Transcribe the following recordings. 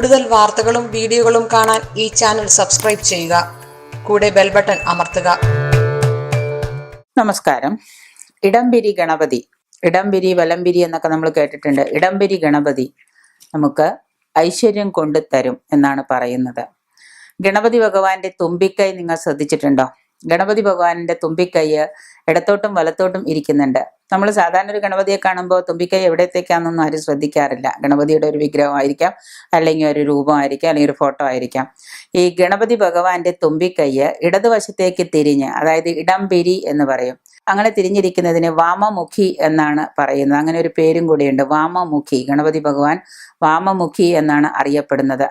കൂടുതൽ വാർത്തകളും വീഡിയോകളും കാണാൻ ഈ ചാനൽ സബ്സ്ക്രൈബ് ചെയ്യുക. കൂടെ ബെൽ ബട്ടൺ അമർത്തുക. നമസ്കാരം. ഇടംപിരി ഗണപതി ഇടംപിരി വലംപിരി എന്നൊക്കെ നമ്മൾ കേട്ടിട്ടുണ്ട്. ഇടംപിരി ഗണപതി നമുക്ക് ഐശ്വര്യം കൊണ്ടു തരും എന്നാണ് പറയുന്നത്. ഗണപതി ഭഗവാന്റെ തുമ്പിക്കൈ നിങ്ങൾ ശ്രദ്ധിച്ചിട്ടുണ്ടോ? ഗണപതി ഭഗവാന്റെ തുമ്പിക്കൈ ഇടത്തോട്ടും വലത്തോട്ടും ഇരിക്കുന്നുണ്ട്. നമ്മൾ സാധാരണ ഒരു ഗണപതിയെ കാണുമ്പോൾ തുമ്പിക്കൈ എവിടത്തേക്കാണെന്നൊന്നും ആരും ശ്രദ്ധിക്കാറില്ല. ഗണപതിയുടെ ഒരു വിഗ്രഹമായിരിക്കാം അല്ലെങ്കിൽ ഒരു രൂപമായിരിക്കാം അല്ലെങ്കിൽ ഒരു ഫോട്ടോ ആയിരിക്കാം. ഈ ഗണപതി ഭഗവാന്റെ തുമ്പിക്കൈ ഇടതുവശത്തേക്ക് തിരിഞ്ഞ് അതായത് ഇടംപിരി എന്ന് പറയും. അങ്ങനെ തിരിഞ്ഞിരിക്കുന്നതിന് വാമമുഖി എന്നാണ് പറയുന്നത്. അങ്ങനെ ഒരു പേരും കൂടിയുണ്ട് വാമമുഖി. ഗണപതി ഭഗവാൻ വാമമുഖി എന്നാണ് അറിയപ്പെടുന്നത്.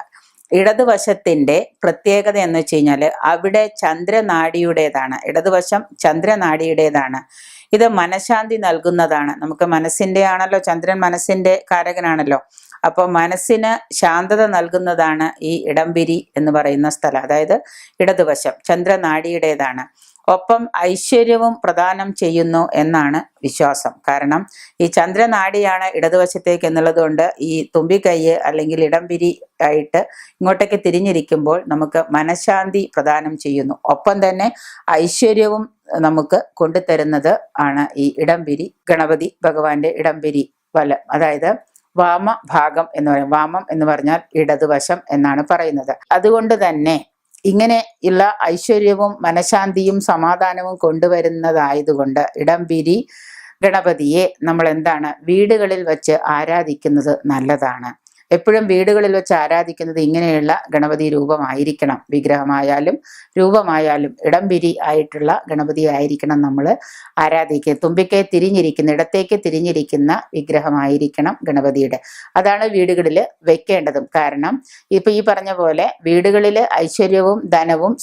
ഇടതുവശത്തിന്റെ പ്രത്യേകത എന്ന് വെച്ച് കഴിഞ്ഞാൽ അവിടെ ചന്ദ്രനാടിയുടേതാണ്. ഇടതുവശം ചന്ദ്രനാടിയുടേതാണ്. ഇത് മനഃശാന്തി നൽകുന്നതാണ്. നമുക്ക് മനസ്സിന്റെ ആണല്ലോ ചന്ദ്രൻ മനസ്സിന്റെ കാരകനാണല്ലോ. അപ്പോൾ മനസ്സിന് ശാന്തത നൽകുന്നതാണ് ഈ ഇടംപിരി എന്ന് പറയുന്ന സ്ഥലം. അതായത് ഇടതുവശം ചന്ദ്രനാടിയുടേതാണ്. ഒപ്പം ഐശ്വര്യവും പ്രദാനം ചെയ്യുന്നു എന്നാണ് വിശ്വാസം. കാരണം ഈ ചന്ദ്രനാടിയാണ് ഇടതുവശത്തേക്ക് എന്നുള്ളത് കൊണ്ട് ഈ തുമ്പിക്കൈ അല്ലെങ്കിൽ ഇടംപിരി ആയിട്ട് ഇങ്ങോട്ടേക്ക് തിരിഞ്ഞിരിക്കുമ്പോൾ നമുക്ക് മനഃശാന്തി പ്രദാനം ചെയ്യുന്നു. ഒപ്പം തന്നെ ഐശ്വര്യവും നമുക്ക് കൊണ്ടുതരുന്നത് ആണ് ഈ ഇടംപിരി. ഗണപതി ഭഗവാന്റെ ഇടംപിരി വലം. അതായത് വാമ ഭാഗം എന്ന് പറയും. വാമം എന്ന് പറഞ്ഞാൽ ഇടതുവശം എന്നാണ് പറയുന്നത്. അതുകൊണ്ട് തന്നെ ഇങ്ങനെ ഉള്ള ഐശ്വര്യവും മനഃശാന്തിയും സമാധാനവും കൊണ്ടുവരുന്നതായതുകൊണ്ട് ഇടംപിരി ഗണപതിയെ നമ്മൾ എന്താണ് വീടുകളിൽ വച്ച് ആരാധിക്കുന്നത് നല്ലതാണ്. എപ്പോഴും വീടുകളിൽ വെച്ച് ആരാധിക്കുന്നത് ഇങ്ങനെയുള്ള ഗണപതി രൂപമായിരിക്കണം. വിഗ്രഹമായാലും രൂപമായാലും ഇടംപിരി ആയിട്ടുള്ള ഗണപതി ആയിരിക്കണം നമ്മൾ ആരാധിക്കുക. തുമ്പിക്കൈ തിരിഞ്ഞിരിക്കുന്ന ഇടത്തേക്ക് തിരിഞ്ഞിരിക്കുന്ന വിഗ്രഹമായിരിക്കണം ഗണപതിയുടെ. അതാണ് വീടുകളിൽ വെക്കേണ്ടതും. കാരണം ഇപ്പൊ ഈ പറഞ്ഞ പോലെ വീടുകളിൽ ഐശ്വര്യവും ധനവും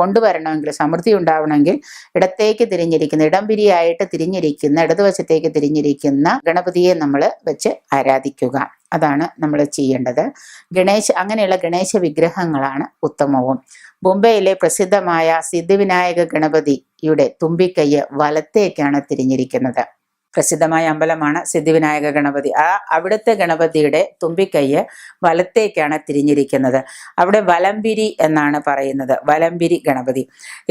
കൊണ്ടുവരണമെങ്കിൽ സമൃദ്ധി ഉണ്ടാവണമെങ്കിൽ ഇടത്തേക്ക് തിരിഞ്ഞിരിക്കുന്ന ഇടംപിരിയായിട്ട് തിരിഞ്ഞിരിക്കുന്ന ഇടതുവശത്തേക്ക് തിരിഞ്ഞിരിക്കുന്ന ഗണപതിയെ നമ്മൾ വെച്ച് ആരാധിക്കുക. അതാണ് നമ്മൾ ചെയ്യേണ്ടത്. ഗണേശ് അങ്ങനെയുള്ള ഗണേശ വിഗ്രഹങ്ങളാണ് ഉത്തമവും. മുംബൈയിലെ പ്രസിദ്ധമായ സിദ്ധിവിനായക ഗണപതിയുടെ തുമ്പിക്കൈ വലത്തേക്കാണ് തിരിഞ്ഞിരിക്കുന്നത്. പ്രസിദ്ധമായ അമ്പലമാണ് സിദ്ധിവിനായക ഗണപതി. ആ അവിടുത്തെ ഗണപതിയുടെ തുമ്പിക്കൈ വലത്തേക്കാണ് തിരിഞ്ഞിരിക്കുന്നത്. അവിടെ വലംപിരി എന്നാണ് പറയുന്നത്. വലംപിരി ഗണപതി.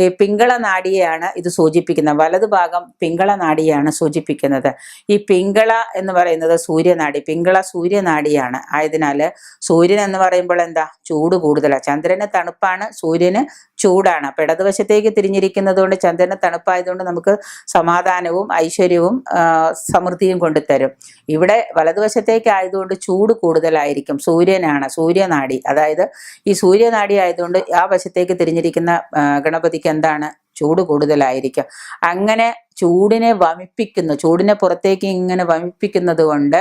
ഈ പിങ്കള നാടിയെയാണ് ഇത് സൂചിപ്പിക്കുന്നത് വലതുഭാഗം പിങ്കള നാടിയാണ് സൂചിപ്പിക്കുന്നത്. ഈ പിങ്കള എന്ന് പറയുന്നത് സൂര്യനാടി പിങ്കള സൂര്യനാടിയാണ്. ആയതിനാൽ സൂര്യൻ എന്ന് പറയുമ്പോൾ എന്താ? ചൂട് കൂടുതലാണ് ചന്ദ്രന് തണുപ്പാണ് സൂര്യന് ചൂടാണ്. അപ്പൊ ഇടതുവശത്തേക്ക് തിരിഞ്ഞിരിക്കുന്നത് കൊണ്ട് ചന്ദ്രന് തണുപ്പായതുകൊണ്ട് നമുക്ക് സമാധാനവും ഐശ്വര്യവും സമൃദ്ധിയും കൊണ്ടുതരും. ഇവിടെ വലതുവശത്തേക്ക് ആയതുകൊണ്ട് ചൂട് കൂടുതലായിരിക്കും. സൂര്യനാണ് സൂര്യനാടി. അതായത് ഈ സൂര്യനാടി ആയതുകൊണ്ട് ആ വശത്തേക്ക് തിരിഞ്ഞിരിക്കുന്ന ഗണപതിക്ക് എന്താണ്? ചൂട് കൂടുതലായിരിക്കും. അങ്ങനെ ചൂടിനെ വമിപ്പിക്കുന്നു. ചൂടിനെ പുറത്തേക്ക് ഇങ്ങനെ വമിപ്പിക്കുന്നത് കൊണ്ട്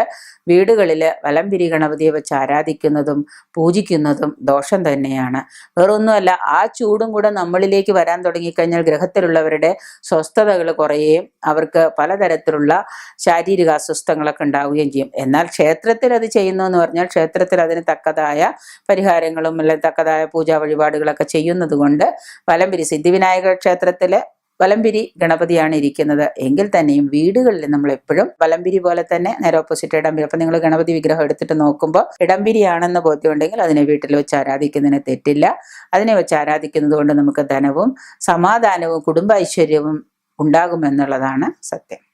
വീടുകളിൽ വലംപിരി ഗണപതിയെ വെച്ച് ആരാധിക്കുന്നതും പൂജിക്കുന്നതും ദോഷം തന്നെയാണ്. വേറൊന്നുമല്ല ആ ചൂടും കൂടെ നമ്മളിലേക്ക് വരാൻ തുടങ്ങിക്കഴിഞ്ഞാൽ ഗ്രഹത്തിലുള്ളവരുടെ സ്വസ്ഥതകൾ കുറയുകയും അവർക്ക് പലതരത്തിലുള്ള ശാരീരിക അസ്വസ്ഥങ്ങളൊക്കെ ഉണ്ടാവുകയും ചെയ്യും. എന്നാൽ ക്ഷേത്രത്തിൽ അത് ചെയ്യുന്നു എന്ന് പറഞ്ഞാൽ ക്ഷേത്രത്തിൽ അതിന് തക്കതായ പരിഹാരങ്ങളും അല്ലെങ്കിൽ തക്കതായ പൂജാ വഴിപാടുകളൊക്കെ ചെയ്യുന്നത് കൊണ്ട് വലംപിരി സിദ്ധിവിനായക ക്ഷേത്രത്തിൽ വലംപിരി ഗണപതിയാണ് ഇരിക്കുന്നത്. എങ്കിൽ തന്നെയും വീടുകളിൽ നമ്മൾ എപ്പോഴും വലമ്പിരി പോലെ തന്നെ നേരെ ഓപ്പോസിറ്റ് ഇടംപിരി. അപ്പൊ നിങ്ങൾ ഗണപതി വിഗ്രഹം എടുത്തിട്ട് നോക്കുമ്പോൾ ഇടംപിരിയാണെന്ന് ബോധ്യമുണ്ടെങ്കിൽ അതിനെ വീട്ടിൽ വെച്ച് ആരാധിക്കുന്നതിന് തെറ്റില്ല. അതിനെ വെച്ച് ആരാധിക്കുന്നത് കൊണ്ട് നമുക്ക് ധനവും സമാധാനവും കുടുംബ ഐശ്വര്യവും ഉണ്ടാകുമെന്നുള്ളതാണ് സത്യം.